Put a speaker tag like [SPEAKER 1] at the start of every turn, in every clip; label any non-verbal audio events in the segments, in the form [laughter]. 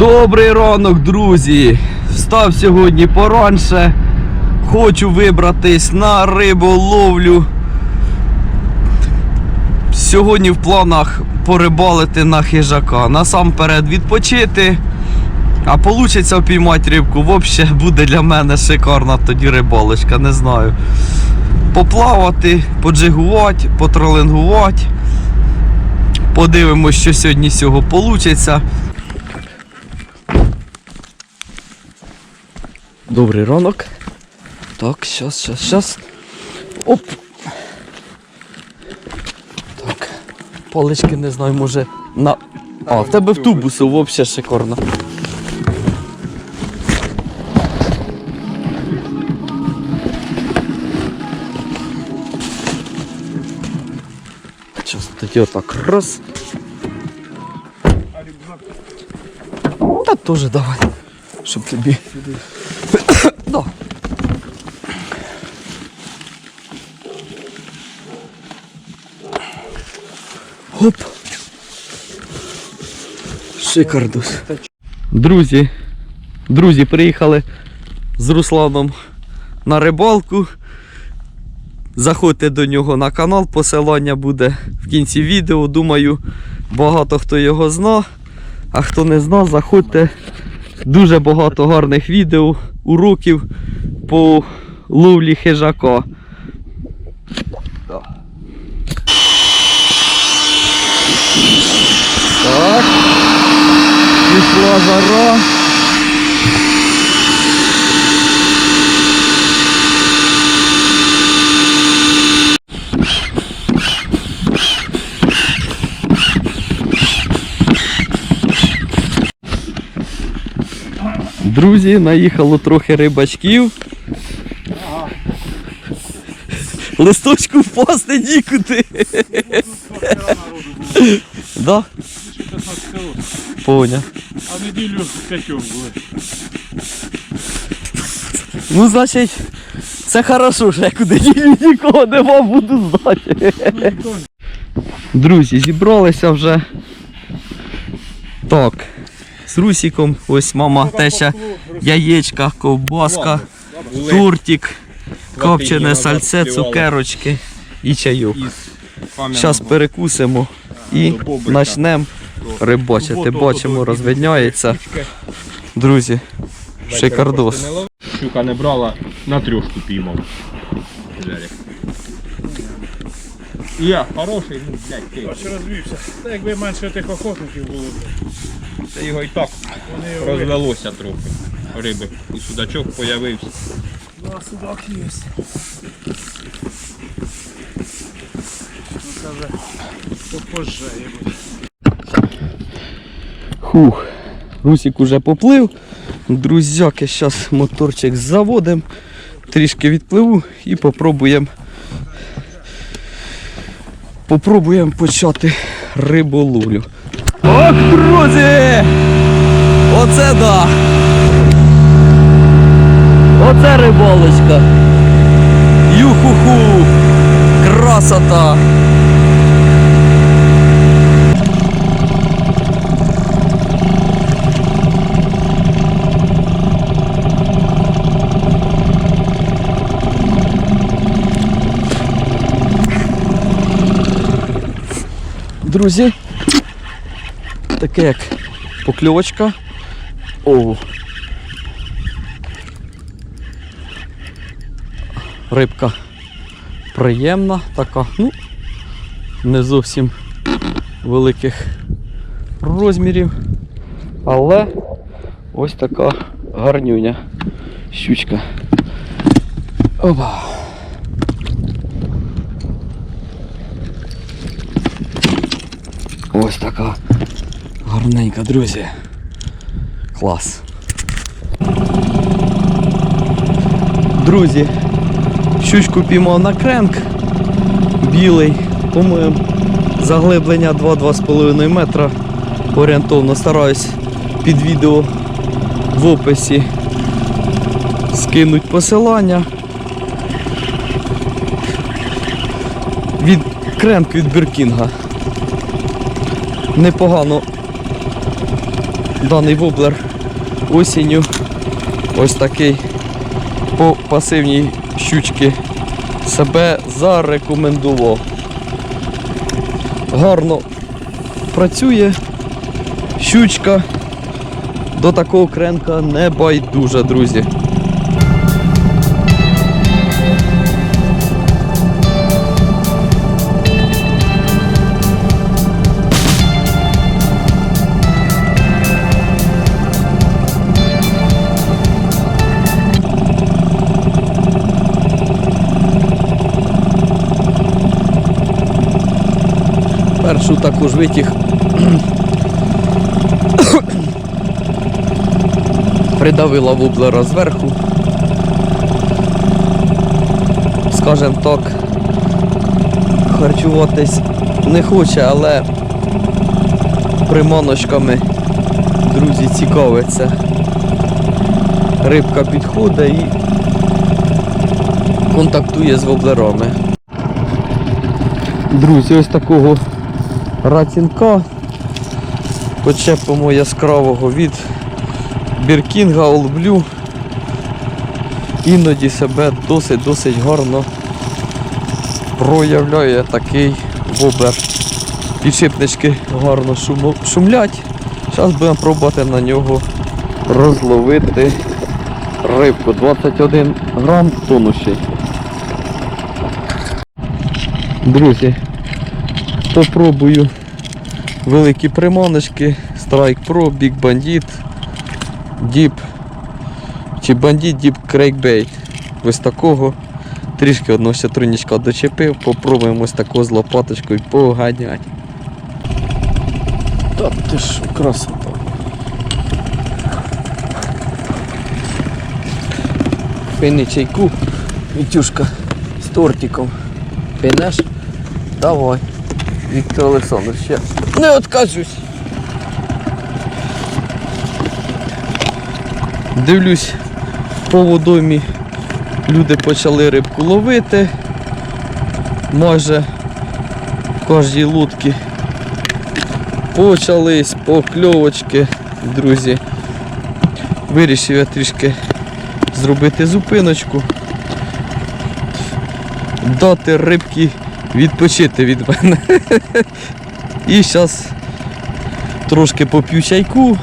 [SPEAKER 1] Добрий ранок, друзі! Встав сьогодні поранше. Хочу вибратись на риболовлю. Сьогодні в планах порибалити на хижака. Насамперед відпочити. А получиться впіймати рибку. Взагалі буде для мене шикарна тоді рибалочка, не знаю. Поплавати, поджигувати, потролингувати. Подивимось, що сьогодні з цього вийде. Добрий ранок. Так, щас, щас, щас. Оп. Так. Палички не знаю, може на. А, в тебе в тубусу взагалі шикарно. Щас тоді отак раз. Та теж давай. Щоб тобі. Да. Оп. Шикардус. Друзі, друзі, приїхали з Русланом на рибалку. Заходьте до нього на канал, посилання буде в кінці відео. Думаю, багато хто його зна. А хто не зна, заходьте. Дуже багато гарних відео, уроків по ловлі хижака. Так. Пішла жара. Друзі, наїхало трохи рибачків. Листочку впасти нікуди. [laughs] Да? Поняв.
[SPEAKER 2] А в неділю п'ятьом були.
[SPEAKER 1] Ну, значить, це хорошо, що я куди ні- нікого нема, буду знати. Друзі, зібралися вже. Так. З Русіком, ось мама теща, яєчка, ковбаска, тортик, копчене сальце, цукерочки і чайок. Зараз перекусимо і почнемо рибачити. Бачимо, розвидняється. Друзі, шикардос.
[SPEAKER 2] Щука не брала, на трьошку піймав. Я, хороший, ну, блядь, ти.
[SPEAKER 3] Аж розвівся. Та якби менше тих охотників було, б,
[SPEAKER 2] Це його і так розвелося трохи. Риби. І судачок появився.
[SPEAKER 3] Да, судак є. Ну це вже попозже буде.
[SPEAKER 1] Хух, Русик уже поплив. Друзяки, зараз моторчик заводимо, трішки відпливу і попробуємо. Попробуємо почати риболовлю. Ох, друзі! Оце да! Оце рибалочка! Юху-ху! Красота! Друзі, таке як покльовочка. О. Рибка приємна, така, ну, не зовсім великих розмірів. Але ось така гарнюня щучка. Опа. Ось така гарненька, друзі. Клас. Друзі, щучку піймав на кренк. Білий, по-моєму, заглиблення 2-2,5 метра. Орієнтовно стараюсь під відео в описі скинуть посилання. Від кренк від Біркінга. Непогано даний воблер осінню. Ось такий по пасивній щучці себе зарекомендував. Гарно працює. Щучка до такого кренка не байдужа, друзі. Першу також витяг. Придавила воблера зверху. Скажем так, харчуватись не хоче, але приманочками, друзі, цікавиться. Рибка підходить і контактує з воблерами. Друзі, ось такого ратінка почепимо яскравого від Біркінга Blue. Іноді себе досить-досить гарно проявляє такий воблер. Підшипнички гарно шумлять. Зараз будемо пробувати на нього розловити рибку. 21 грам тонущий. Друзі, попробую великі приманочки, Strike Pro, Big Bandit, Deep чи Bandit Deep Crankbait. Ось такого. Трішки одного ще тринічка дочепив, попробуємо ось такого з лопаточкою поганять. Та ти що, красота. Пини чайку, Мітюшка з тортиком. Пинеш? Давай. Віктор Олександрович, я не откажусь. Дивлюсь, по водомі люди почали рибку ловити. Майже в кожній лодці почались покльовочки, друзі. Вирішив я трішки зробити зупиночку дати рибки відпочити від мене. І зараз трошки поп'ю чайку.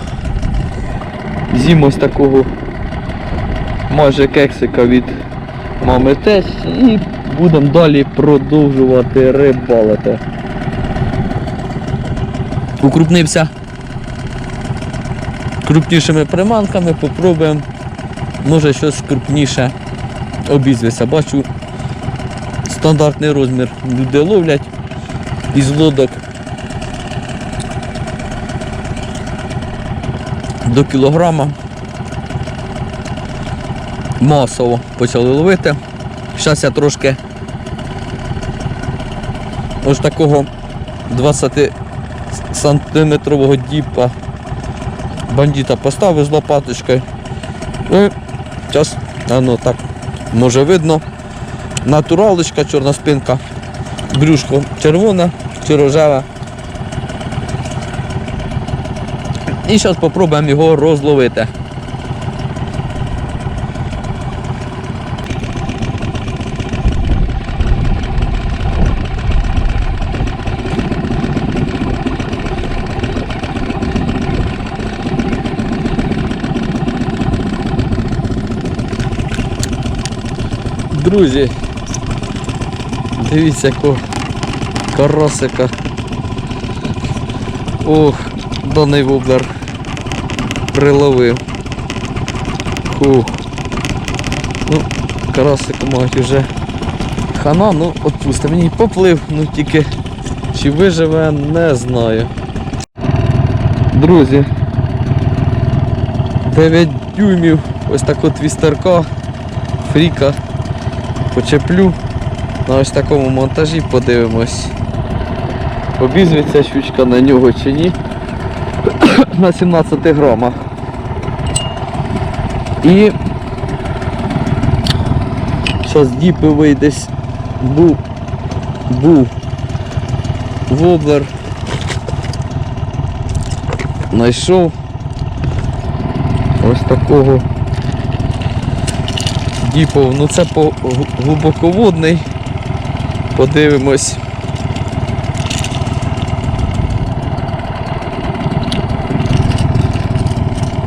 [SPEAKER 1] З'їм ось такого майже кексика від мами теж і будемо далі продовжувати рибалити. Укрупнився крупнішими приманками, попробуємо. Може щось крупніше обізвися. Бачу стандартний розмір люди ловлять із лодок до кілограма. Масово почали ловити. Зараз я трошки ось такого 20 сантиметрового діпа бандита поставив з лопаточкою. Зараз, ну так, може видно. Натуралочка, чорна спинка, брюшко червоне чи рожеве. І зараз спробуємо його розловити. Друзі, дивіться якого карасика. Ох, даний воблер приловив. Хух. Ну, карасик мають вже хана, ну отпусти. Мені поплив, ну тільки чи виживе, не знаю. Друзі. 9 дюймів, ось так от твістерка, фріка. Почеплю на ось такому монтажі, подивимось. Обізветься щучка на нього чи ні. [coughs] на 17 грамах. І зараз діпи десь був був воблер. Знайшов ось такого діпов. Ну це по глибоководний. Подивимось.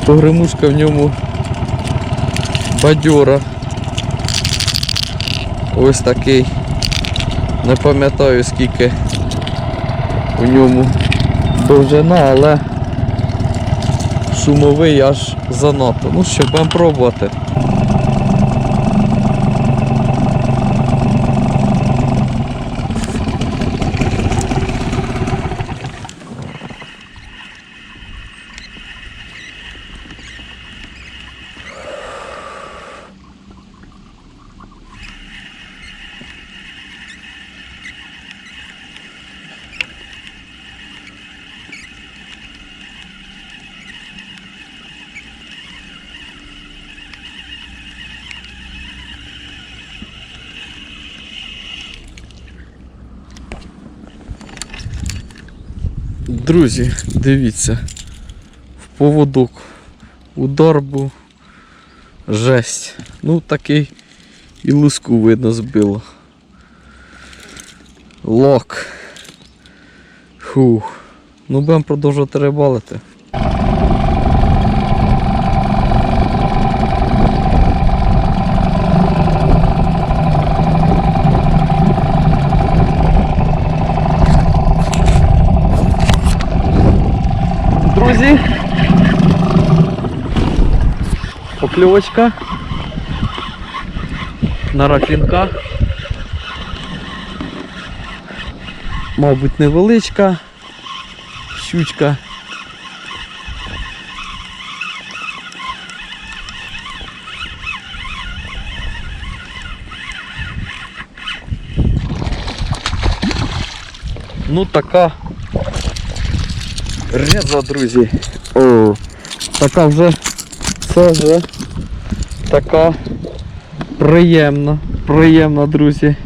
[SPEAKER 1] Погремушка в ньому бадьора. Ось такий. Не пам'ятаю скільки у ньому довжина, але шумовий аж занадто. Ну що, будемо пробувати. Друзі, дивіться, в поводок удар був жесть. Ну такий і луску видно збило. Лок. Фух. Ну будемо продовжувати рибалити. Покльовочка. На раклінка. Мабуть, невеличка. Щучка. Ну така Реза, друзі. О, така вже це вже така приємна, приємна, друзі.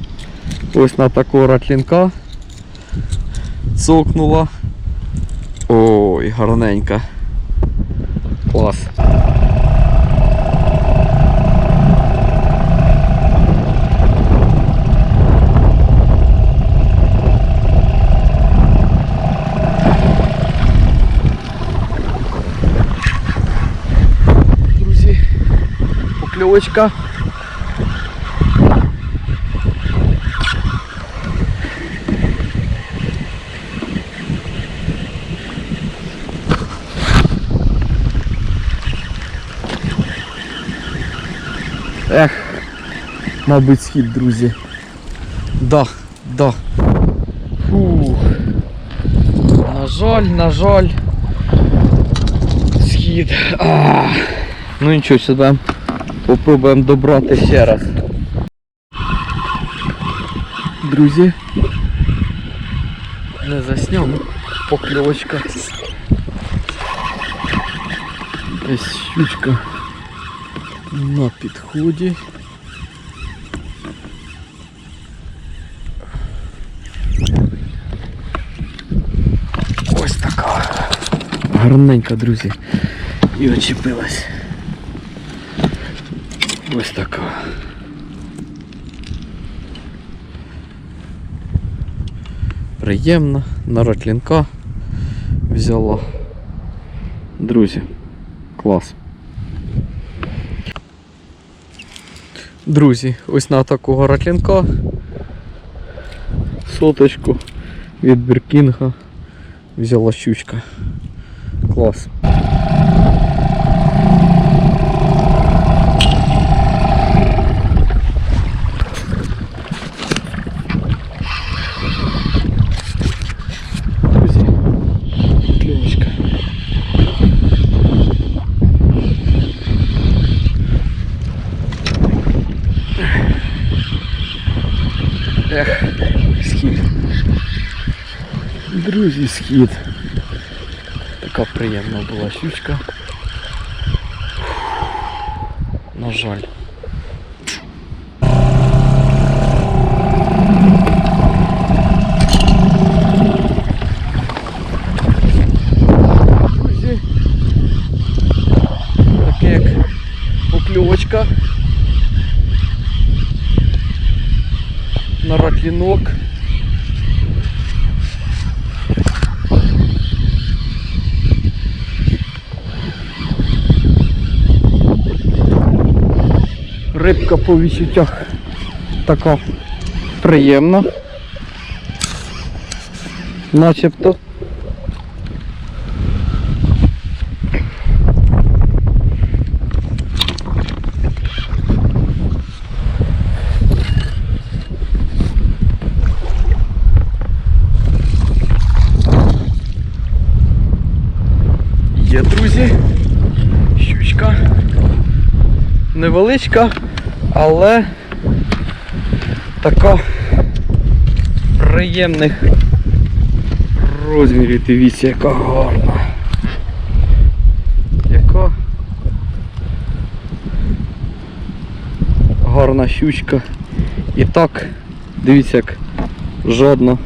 [SPEAKER 1] Ось на такого ратлінка цокнула. Ой, гарненька. Клас. покльовочка. Ех, мабуть, схід, друзі. Да, да. Фух. На жаль, на жаль. Схід. А. Ну нічого, сюди Попробуємо добрати ще раз. Друзі. Не засняв, ну, покльовочка. Ось щучка на підході. Ось така. Гарненька, друзі. І очепилась. Ось така. Приємна, на ратлінка взяла. Друзі, клас. Друзі, ось на такого ратлінка. Соточку від Біркінга взяла щучка. Клас. Друзі, схід. Така приємна була щучка. На жаль. Друзі, таке покльовочка. На раклінок. Рибка по відчуттях така приємна. Начебто. Є. Невеличка, але така приємних розмірів. Дивіться, яка гарна. Яка гарна щучка. І так, дивіться, як жодна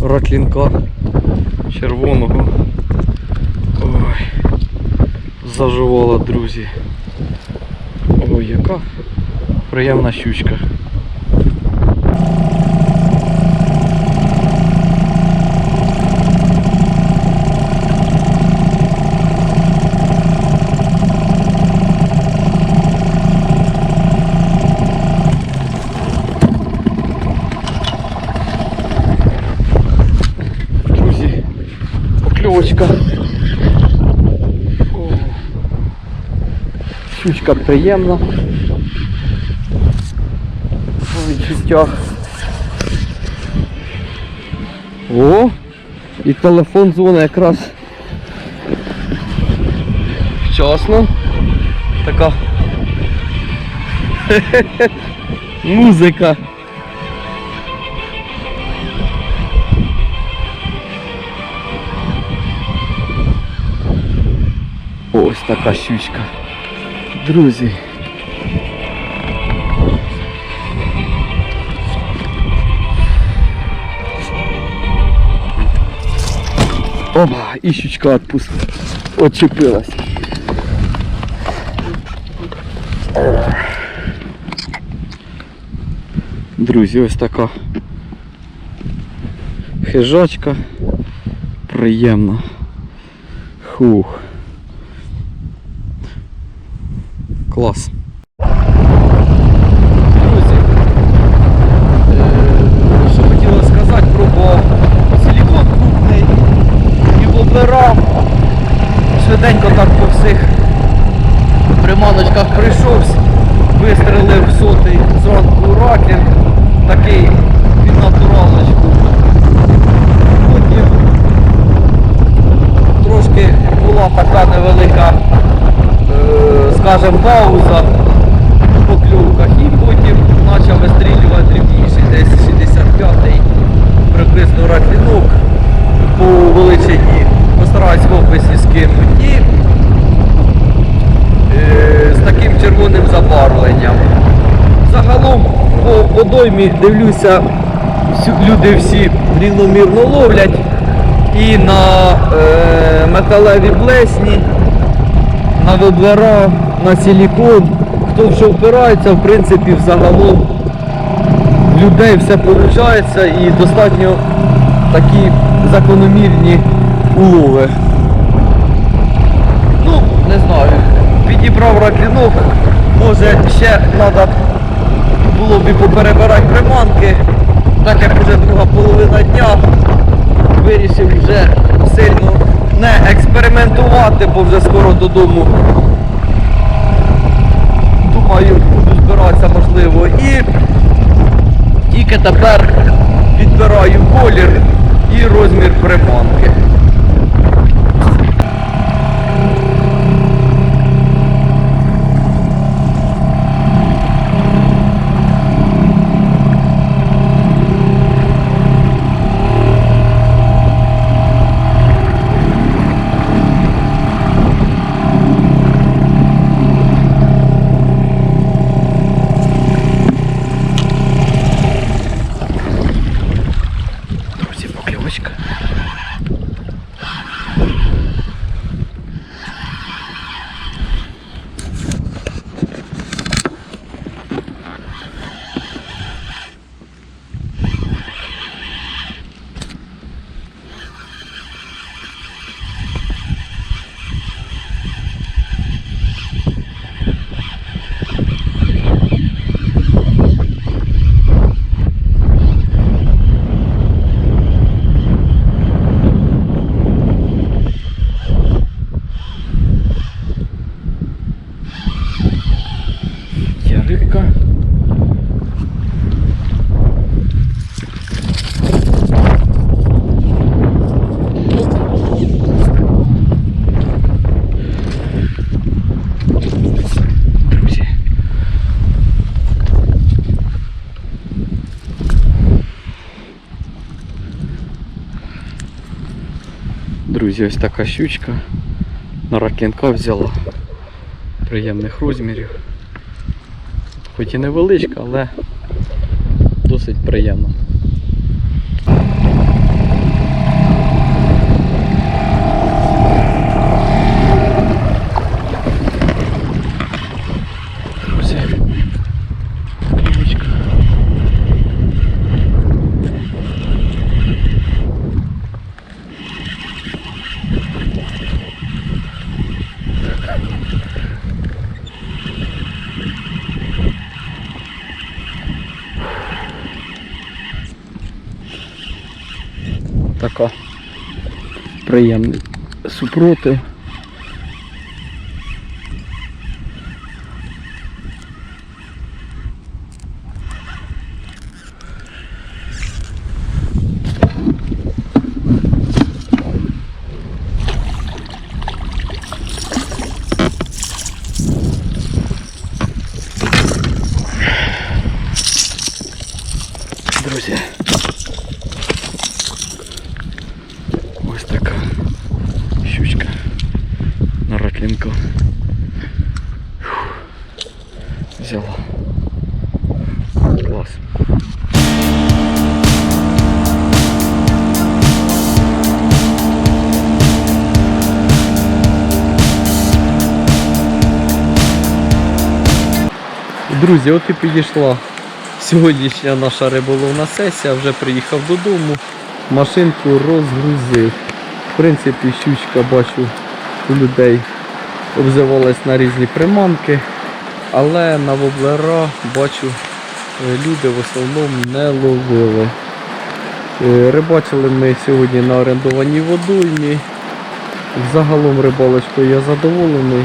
[SPEAKER 1] раклінка червоного. Ой, заживала, друзі. Ой, яка приємна щучка. Друзі, покльовочка. О, Щучка приємна. По відчуттях. О! І телефон дзвонить якраз вчасно. Така [laughs] музика. Ось така щучка. Друзі. Опа, і щучка відпустила. Отчепилась. Друзі, ось така хижачка. Приємна. Хух. Клас. Друзі, е, що хотіла сказати про бо силікон крупний і воблера. Швиденько так по всіх приманочках прийшовся, вистрелив сотий зранку ракер, такий під натуралочку. Потім трошки була така невелика скажем, пауза в покльовках і потім почав вистрілювати дрібніший, десь 65-й приблизно раклінок по величині. Постараюсь в описі скинути. І е, з таким червоним забарвленням. Загалом по водоймі дивлюся, люди всі рівномірно ловлять. І на е, металеві блесні на воблера, на силікон. Хто в що впирається, в принципі, взагалом людей все виходить і достатньо такі закономірні улови. Ну, не знаю. Підібрав раклінок, може ще треба було б і поперебирати приманки, так як вже друга половина дня вирішив вже сильно не експериментувати, бо вже скоро додому. Думаю, буду збиратися можливо. І тільки тепер підбираю колір і розмір приманки. Друзі, покльовочка. Друзі, ось така щучка. На ракінка взяла. Приємних розмірів. Хоч і невеличка, але досить приємна. Друзі. Клівочка. Така приємний супротив. Друзі, от і підійшла сьогоднішня наша риболовна сесія. Вже приїхав додому, машинку розгрузив. В принципі, щучка бачу у людей обзивалась на різні приманки, але на воблера бачу люди в основному не ловили. Е, Рибачили ми сьогодні на орендованій водоймі. Загалом рибалочкою я задоволений.